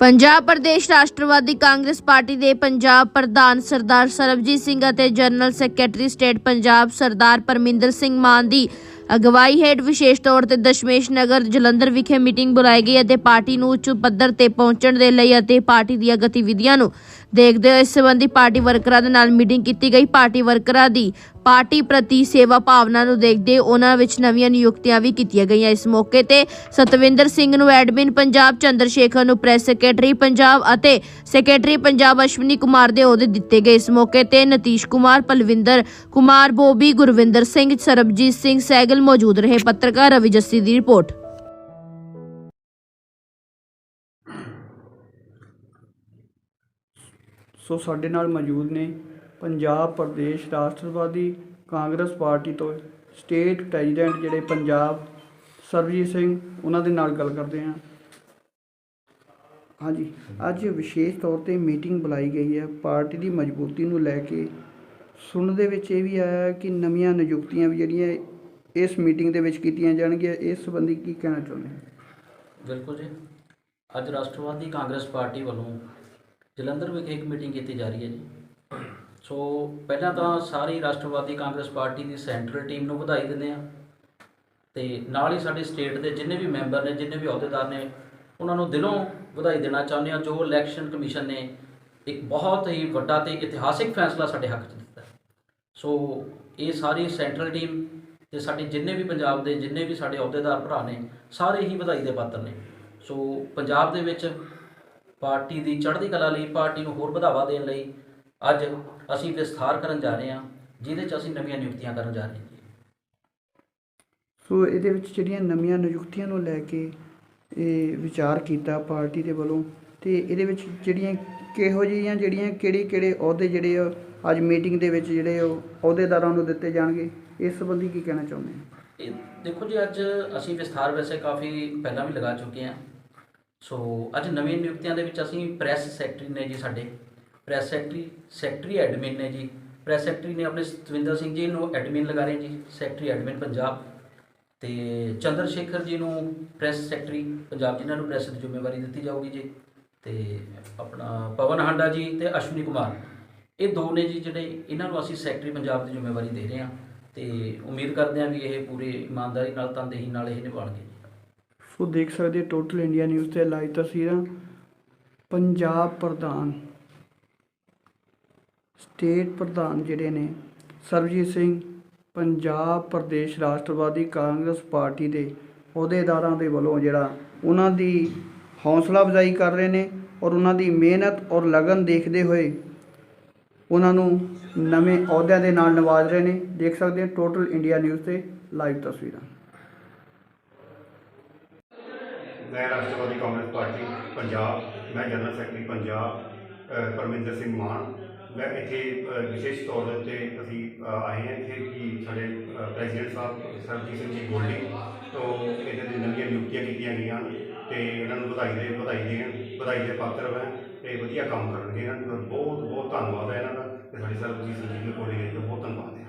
Punjab Pradesh Rashtrawadi Congress party ਦੇ ਪੰਜਾਬ ਪ੍ਰਧਾਨ ਸਰਦਾਰ ਸਰਬਜੀਤ ਸਿੰਘ ਅਤੇ general secretary state Punjab Sardar Parminder Singh Maan ਦੀ ਅਗਵਾਈ ਹੇਠ ਵਿਸ਼ੇਸ਼ ਤੌਰ ਤੇ ਦਸ਼ਮੇਸ਼ ਨਗਰ ਜਲੰਧਰ ਵਿਖੇ ਮੀਟਿੰਗ ਬੁਲਾਈ ਗਈ ਅਤੇ ਪਾਰਟੀ ਨੂੰ ਉੱਚ ਪੱਧਰ ਤੇ ਪਹੁੰਚਣ ਦੇ ਲਈ ਅਤੇ ਪਾਰਟੀ ਦੀਆਂ ਗਤੀਵਿਧੀਆਂ ਨੂੰ ਦੇਖਦੇ ਹੋਏ ਇਸ ਸੰਬੰਧੀ ਪਾਰਟੀ ਵਰਕਰਾਂ ਦੇ ਨਾਲ ਮੀਟਿੰਗ ਕੀਤੀ ਗਈ। ਪਾਰਟੀ ਵਰਕਰਾਂ ਦੀ ਪਾਰਟੀ ਪ੍ਰਤੀ ਸੇਵਾ ਭਾਵਨਾ ਨੂੰ ਦੇਖਦੇ ਉਹਨਾਂ ਵਿੱਚ ਨਵੀਆਂ ਨਿਯੁਕਤੀਆਂ ਵੀ ਕੀਤੀਆਂ ਗਈਆਂ। ਇਸ ਮੌਕੇ ਤੇ ਸਤਵਿੰਦਰ ਸਿੰਘ ਨੂੰ ਐਡਮਿਨ ਪੰਜਾਬ ਚੰਦਰ ਸ਼ੇਖਰ ਨੂੰ ਪ੍ਰੈਸ ਸੈਕਟਰੀ ਪੰਜਾਬ ਅਤੇ ਸੈਕਟਰੀ ਪੰਜਾਬ ਅਸ਼ਵਨੀ ਕੁਮਾਰ ਦੇ ਅਹੁਦੇ ਦਿੱਤੇ ਗਏ। ਇਸ ਮੌਕੇ ਤੇ ਨਤੀਸ਼ ਕੁਮਾਰ, ਪਲਵਿੰਦਰ ਕੁਮਾਰ, ਬੋਬੀ, ਗੁਰਵਿੰਦਰ ਸਿੰਘ, ਸਰਬਜੀਤ ਸਿੰਘ ਸੈਗਲ ਮੌਜੂਦ ਰਹੇ। ਪੱਤਰਕਾਰ ਰਵੀ ਜੱਸੀ ਦੀ ਰਿਪੋਰਟ। ਸੋ ਸਾਡੇ ਨਾਲ ਮੌਜੂਦ ਨੇ ਪੰਜਾਬ ਪ੍ਰਦੇਸ਼ ਰਾਸ਼ਟਰਵਾਦੀ ਕਾਂਗਰਸ ਪਾਰਟੀ ਤੋਂ ਸਟੇਟ ਪ੍ਰੈਜ਼ੀਡੈਂਟ ਜਿਹੜੇ ਪੰਜਾਬ ਸਰਬਜੀਤ ਸਿੰਘ, ਉਹਨਾਂ ਦੇ ਨਾਲ ਗੱਲ ਕਰਦੇ ਹਾਂ। ਹਾਂਜੀ, ਅੱਜ ਵਿਸ਼ੇਸ਼ ਤੌਰ ਤੇ ਮੀਟਿੰਗ ਬੁਲਾਈ ਗਈ ਹੈ। ਪਾਰਟੀ ਦੀ ਮਜ਼ਬੂਤੀ ਨੂੰ ਲੈ ਕੇ ਸੁਣਨ ਦੇ ਵਿੱਚ ਇਹ ਵੀ ਆਇਆ ਕਿ ਨਵੀਆਂ ਨਿਯੁਕਤੀਆਂ ਵੀ ਜਿਹੜੀਆਂ ਇਸ ਮੀਟਿੰਗ ਦੇ ਵਿੱਚ ਕੀਤੀਆਂ ਜਾਣਗੀਆਂ। ਇਸ ਸੰਬੰਧੀ ਕੀ ਕਹਿਣਾ ਚਾਹੁੰਦੇ ਹੋ? ਬਿਲਕੁਲ ਜੀ। ਅੱਜ ਰਾਸ਼ਟਰਵਾਦੀ ਕਾਂਗਰਸ ਪਾਰਟੀ ਵੱਲੋਂ ਜਲੰਧਰ ਵਿਖੇ ਇੱਕ ਮੀਟਿੰਗ ਕੀਤੀ ਜਾ ਰਹੀ ਹੈ ਜੀ। ਸੋ ਪਹਿਲਾਂ ਤਾਂ ਸਾਰੀ ਰਾਸ਼ਟਰਵਾਦੀ ਕਾਂਗਰਸ ਪਾਰਟੀ ਦੀ ਸੈਂਟਰਲ ਟੀਮ ਨੂੰ ਵਧਾਈ ਦਿੰਦੇ ਆ ਤੇ ਨਾਲ ਹੀ ਸਾਡੇ ਸਟੇਟ ਦੇ ਜਿੰਨੇ ਵੀ ਮੈਂਬਰ ਨੇ, ਜਿੰਨੇ ਵੀ ਅਹੁਦੇਦਾਰ ਨੇ, ਉਹਨਾਂ ਨੂੰ ਦਿਲੋਂ ਵਧਾਈ ਦੇਣਾ ਚਾਹੁੰਦੇ ਆ ਜੋ ਇਲੈਕਸ਼ਨ ਕਮਿਸ਼ਨ ਨੇ ਇੱਕ ਬਹੁਤ ਹੀ ਵੱਡਾ ਤੇ ਇਤਿਹਾਸਿਕ ਫੈਸਲਾ ਸਾਡੇ ਹੱਕ 'ਚ ਦਿੱਤਾ। ਸੋ ਇਹ ਸਾਰੀ ਸੈਂਟਰਲ ਟੀਮ ਤੇ ਸਾਡੇ ਜਿੰਨੇ ਵੀ ਪੰਜਾਬ ਦੇ ਜਿੰਨੇ ਵੀ ਸਾਡੇ ਅਹੁਦੇਦਾਰ ਭਰਾ ਨੇ, ਸਾਰੇ ਹੀ ਵਧਾਈ ਦੇ ਪਾਤਰ ਨੇ। ਸੋ ਪੰਜਾਬ ਦੇ ਵਿੱਚ ਪਾਰਟੀ ਦੀ ਚੜ੍ਹਦੀ ਕਲਾ ਲਈ ਪਾਰਟੀ ਨੂੰ ਹੋਰ ਵਧਾਵਾ ਦੇਣ ਲਈ ਅੱਜ ਅਸੀਂ ਵਿਸਥਾਰ ਕਰਨ ਜਾ ਰਹੇ ਹਾਂ ਜਿਹਦੇ 'ਚ ਅਸੀਂ ਨਵੀਆਂ ਨਿਯੁਕਤੀਆਂ ਕਰਨ ਜਾ ਰਹੇ ਹਾਂ। ਸੋ ਇਹਦੇ ਵਿੱਚ ਜਿਹੜੀਆਂ ਨਵੀਆਂ ਨਿਯੁਕਤੀਆਂ ਨੂੰ ਲੈ ਕੇ ਇਹ ਵਿਚਾਰ ਕੀਤਾ ਪਾਰਟੀ ਦੇ ਵੱਲੋਂ ਤੇ ਇਹਦੇ ਵਿੱਚ ਜਿਹੜੀਆਂ ਕਿਹੋ ਜਿਹੀਆਂ ਜਿਹੜੀਆਂ ਕਿਹੜੇ ਕਿਹੜੇ ਅਹੁਦੇ ਜਿਹੜੇ ਆ ਅੱਜ ਮੀਟਿੰਗ ਦੇ ਵਿੱਚ ਜਿਹੜੇ ਉਹ ਅਹੁਦੇਦਾਰਾਂ ਨੂੰ ਦਿੱਤੇ ਜਾਣਗੇ ਇਸ ਸੰਬੰਧੀ ਕੀ ਕਹਿਣਾ ਚਾਹੁੰਦੇ ਹੋ? ਇਹ ਦੇਖੋ ਜੀ ਅੱਜ ਅਸੀਂ ਵਿਸਥਾਰ ਵੈਸੇ ਕਾਫੀ ਪਹਿਲਾਂ ਵੀ ਲਗਾ ਚੁੱਕੇ ਹਾਂ। ਸੋ ਅੱਜ ਨਵੀਆਂ ਨਿਯੁਕਤੀਆਂ ਦੇ ਵਿੱਚ ਅਸੀਂ ਪ੍ਰੈਸ ਸੈਕਟਰੀ ਨੇ ਜੀ ਸਾਡੇ ਪ੍ਰੈਸ ਸੈਕਟਰੀ ਸੈਕਟਰੀ ਐਡਮਿਨ ਨੇ ਜੀ। ਪ੍ਰੈਸ ਸੈਕਟਰੀ ਨੇ ਆਪਣੇ ਸਤਵਿੰਦਰ ਸਿੰਘ ਜੀ ਨੂੰ ਐਡਮਿਨ ਲਗਾ ਰਹੇ ਜੀ ਸੈਕਟਰੀ ਐਡਮਿਨ ਪੰਜਾਬ। ਤੇ ਚੰਦਰ ਸ਼ੇਖਰ ਜੀ ਨੂੰ ਪ੍ਰੈਸ ਸੈਕਟਰੀ ਪੰਜਾਬ ਜਿਨ੍ਹਾਂ ਨੂੰ ਪ੍ਰੈਸ ਦੀ ਜ਼ਿੰਮੇਵਾਰੀ ਦਿੱਤੀ ਜਾਊਗੀ ਜੀ। ਤੇ ਆਪਣਾ ਪਵਨ ਹਾਂਡਾ ਜੀ ਤੇ ਅਸ਼ਵਨੀ ਕੁਮਾਰ। ਇਹ ਦੋ ਨੇ ਜੀ ਜਿਹੜੇ ਇਹਨਾਂ ਨੂੰ ਅਸੀਂ ਸੈਕਟਰੀ ਪੰਜਾਬ ਦੀ ਜ਼ਿੰਮੇਵਾਰੀ ਦੇ ਰਹੇ ਹਾਂ। ਤੇ ਉਮੀਦ ਕਰਦੇ ਹਾਂ ਵੀ ਇਹ ਪੂਰੇ ਇਮਾਨਦਾਰੀ ਨਾਲ, ਤਨਦੇਹੀ ਨਾਲ ਇਹ ਨਿਭਾਉਣਗੇ ਸੋ ਦੇਖ ਸਕਦੇ ਟੋਟਲ ਇੰਡੀਆ ਨਿਊਜ਼ ਤੇ ਲਾਈਵ ਤਸਵੀਰਾਂ। ਪੰਜਾਬ ਪ੍ਰਧਾਨ ਸਟੇਟ ਪ੍ਰਧਾਨ ਜਿਹੜੇ ਨੇ, ਸਰਬਜੀਤ ਸਿੰਘ, ਪੰਜਾਬ ਪ੍ਰਦੇਸ਼ ਰਾਸ਼ਟਰਵਾਦੀ ਕਾਂਗਰਸ ਪਾਰਟੀ ਦੇ ਅਹੁਦੇਦਾਰਾਂ ਦੇ ਵੱਲੋਂ ਜਿਹੜਾ ਉਹਨਾਂ ਦੀ ਹੌਸਲਾ ਅਫਜ਼ਾਈ ਕਰ ਰਹੇ ਨੇ ਔਰ ਉਹਨਾਂ ਦੀ ਮਿਹਨਤ ਔਰ ਲਗਨ ਦੇਖਦੇ ਹੋਏ ਉਹਨਾਂ ਨੂੰ ਨਵੇਂ ਅਹੁਦਿਆਂ ਦੇ ਨਾਲ ਨਵਾਜ ਰਹੇ ਨੇ। ਦੇਖ ਸਕਦੇ ਹੋ ਟੋਟਲ ਇੰਡੀਆ ਨਿਊਜ਼ ਤੇ ਲਾਈਵ ਤਸਵੀਰਾਂ। ਮੈਂ ਰਾਸ਼ਟਰਵਾਦੀ ਕਾਂਗਰਸ ਪਾਰਟੀ, ਪੰਜਾਬ। ਮੈਂ ਜਨਰਲ ਸੈਕਟਰੀ, ਪੰਜਾਬ। ਪਰਮਿੰਦਰ ਸਿੰਘ ਮਾਨ। ਮੈਂ ਇੱਥੇ ਵਿਸ਼ੇਸ਼ ਤੌਰ ਦੇ ਉੱਤੇ ਅਸੀਂ ਆਏ ਹਾਂ ਇੱਥੇ ਕਿ ਸਾਡੇ ਪ੍ਰੈਜ਼ੀਡੈਂਟ ਸਾਹਿਬ ਸਰਬਜੀਤ ਸਿੰਘ ਜੀ ਗੋਲਡੀ, ਤੋਂ ਇਹਨਾਂ ਦੀ ਨਵੀਆਂ ਨਿਯੁਕਤੀਆਂ ਕੀਤੀਆਂ ਗਈਆਂ ਹਨ ਤੇ ਇਹਨਾਂ ਨੂੰ ਵਧਾਈ ਦੇ, ਵਧਾਈ ਦੇਣ, ਵਧਾਈ ਦੇ ਪਾਤਰ ਹੈ ਤੇ ਵਧੀਆ ਕੰਮ ਕਰਨਗੇ। ਇਹਨਾਂ ਦਾ ਬਹੁਤ ਬਹੁਤ ਧੰਨਵਾਦ ਹੈ ਇਹਨਾਂ ਦਾ ਤੇ ਸਾਡੇ ਸਰਬਜੀਤ ਸਿੰਘ ਜੀ ਗੋਲਡੀ ਦਾ ਬਹੁਤ ਧੰਨਵਾਦ ਹੈ।